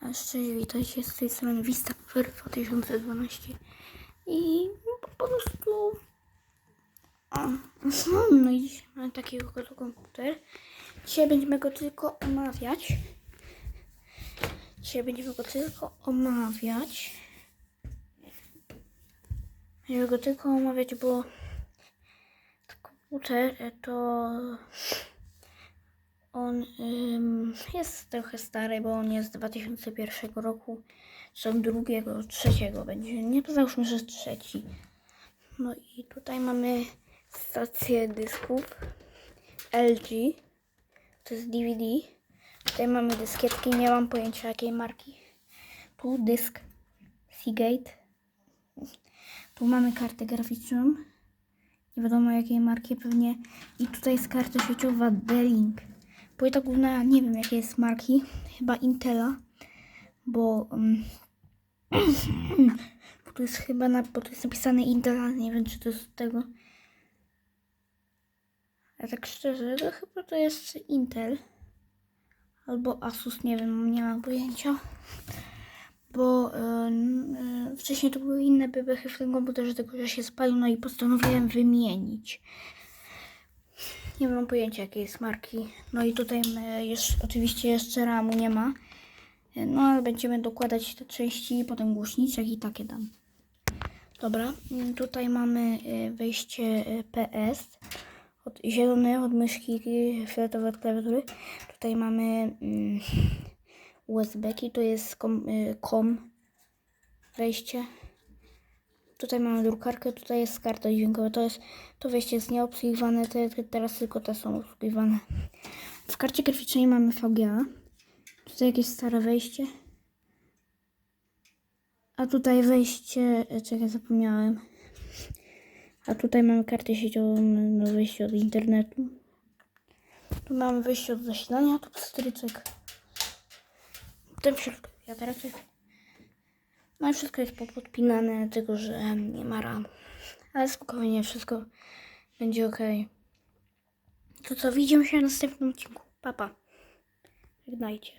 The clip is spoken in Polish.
Cześć, witajcie z tej strony Vista Power 2012 i po prostu a, no i dzisiaj mamy takiego oto komputer. Dzisiaj będziemy go tylko omawiać. Dzisiaj będziemy go tylko omawiać. Będziemy go tylko omawiać, bo komputer to on ym, jest trochę stary, bo on jest z 2001 roku, są drugiego, trzeciego będzie, nie załóżmy, że trzeci. No i tutaj mamy stację dysków LG, to jest DVD. Tutaj mamy dyskietki, nie mam pojęcia jakiej marki. Tu dysk Seagate. Tu mamy kartę graficzną, nie wiadomo jakiej marki pewnie. I tutaj jest karta sieciowa D-Link. Płyta główna, nie wiem jakiej jest marki, chyba Intela, bo, um, bo tu jest chyba na, bo tu jest napisane Intela, nie wiem czy to jest tego. A tak szczerze, to chyba to jest Intel. Albo Asus, nie wiem, nie mam pojęcia. Bo e, wcześniej to były inne bebechy w tym komputerze, tylko że się spalił, no i postanowiłem wymienić. Nie mam pojęcia jakiej jest marki. No i tutaj e, jeszcze, oczywiście jeszcze ramu nie ma. E, No ale będziemy dokładać te części, potem głośniczek i takie dam. Dobra, mm, tutaj mamy e, wejście PS. Od, zielone od myszki, fioletowe od klawiatury. Tutaj mamy mm, USB-ki, to jest kom, kom wejście. Tutaj mamy drukarkę, tutaj jest karta dźwiękowa. To jest to wejście jest nieobsługiwane, te, te, teraz tylko te są obsługiwane. W karcie graficznej mamy VGA. Tutaj jakieś stare wejście. A tutaj wejście, e, czekaj, zapomniałem. A tutaj mamy kartę sieciową, no wejście od internetu. Tu mamy wejście od zasilania, tu pstryczek. Ten środku wiatraczek. No i wszystko jest podpinane, tylko że nie ma ram. Ale spokojnie, wszystko będzie ok. To co, widzimy się w następnym odcinku. Papa. Żegnajcie.